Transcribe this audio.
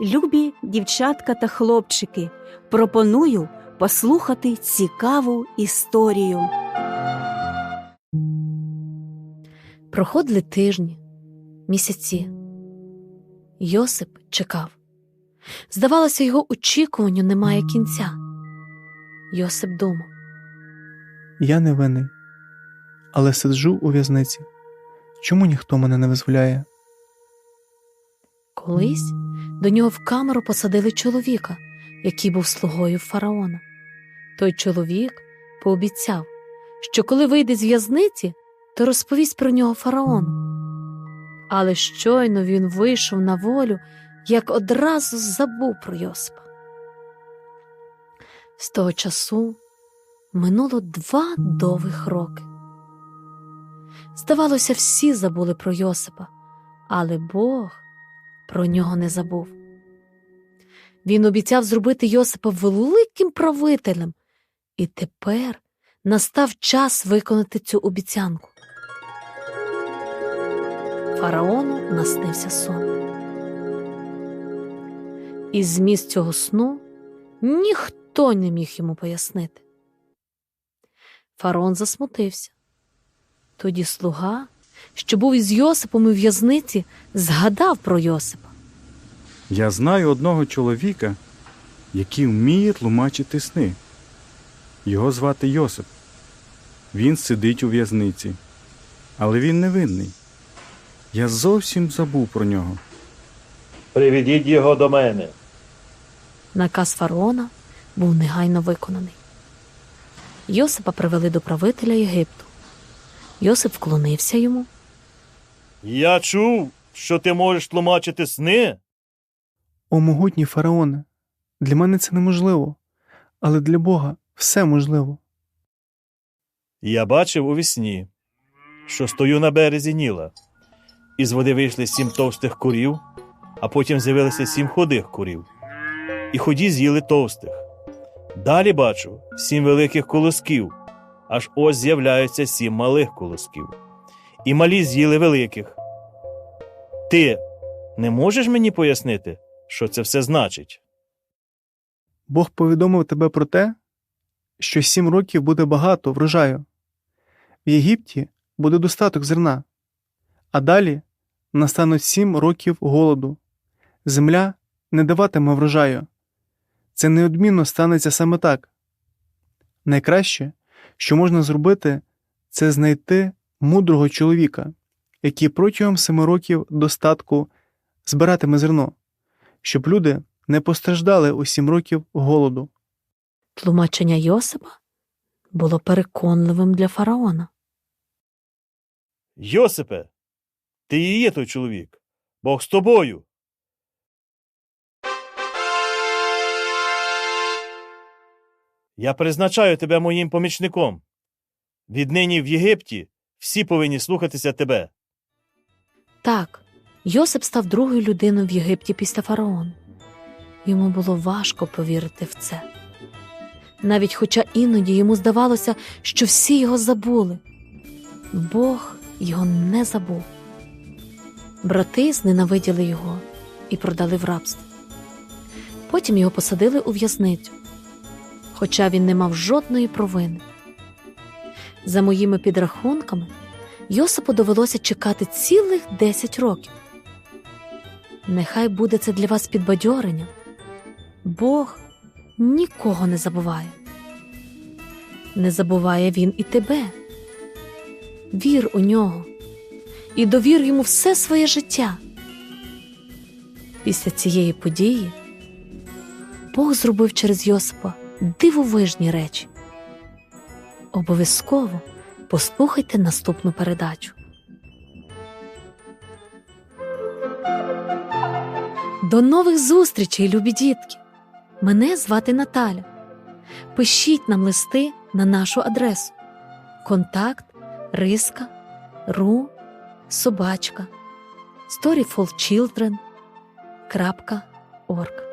Любі дівчатка та хлопчики, пропоную послухати цікаву історію. Проходили тижні, місяці. Йосип чекав. Здавалося, його очікуванню немає кінця. Йосип думав. Я не винний, але сиджу у в'язниці. Чому ніхто мене не визволяє? Колись до нього в камеру посадили чоловіка, який був слугою фараона. Той чоловік пообіцяв, що коли вийде з в'язниці, то розповість про нього фараону. Але щойно він вийшов на волю, як одразу забув про Йосипа. З того часу минуло два довгих роки. Здавалося, всі забули про Йосипа, але Бог про нього не забув. Він обіцяв зробити Йосипа великим правителем, і тепер настав час виконати цю обіцянку. Фараону наснився сон. І зміст цього сну ніхто не міг йому пояснити. Фараон засмутився. Тоді слуга, що був із Йосипом у в'язниці, згадав про Йосипа. Я знаю одного чоловіка, який вміє тлумачити сни. Його звати Йосип. Він сидить у в'язниці, але він невинний. Я зовсім забув про нього. Приведіть його до мене. Наказ фараона був негайно виконаний. Йосипа привели до правителя Єгипту. Йосип вклонився йому. Я чув, що ти можеш тлумачити сни. О могутній фараоне, для мене це неможливо, але для Бога все можливо. Я бачив у вісні, що стою на березі Ніла. Із води вийшли сім товстих курів, а потім з'явилися сім худих курів. І худі з'їли товстих. Далі бачу сім великих колосків, аж ось з'являються сім малих колосків. І малі з'їли великих. Ти не можеш мені пояснити, що це все значить? Бог повідомив тебе про те, що сім років буде багато врожаю. В Єгипті буде достаток зерна, а далі настануть сім років голоду. Земля не даватиме врожаю. Це неодмінно станеться саме так. Найкраще, що можна зробити, це знайти мудрого чоловіка, який протягом семи років достатку збиратиме зерно, щоб люди не постраждали у сім років голоду. Тлумачення Йосипа було переконливим для фараона. Йосипе, ти і є той чоловік. Бог з тобою. Я призначаю тебе моїм помічником. Віднині в Єгипті всі повинні слухатися тебе. Так, Йосип став другою людиною в Єгипті після фараона. Йому було важко повірити в це. Навіть хоча іноді йому здавалося, що всі його забули. Бог його не забув. Брати зненавиділи його і продали в рабство. Потім його посадили у в'язницю, хоча він не мав жодної провини. За моїми підрахунками, Йосипу довелося чекати цілих 10 років. Нехай буде це для вас підбадьоренням. Бог нікого не забуває. Не забуває він і тебе. Вір у нього і довір йому все своє життя. Після цієї події Бог зробив через Йосипа дивовижні речі. Обов'язково послухайте наступну передачу. До нових зустрічей, любі дітки! Мене звати Наталя. Пишіть нам листи на нашу адресу контакт риска ру собачка storyfulchildren.org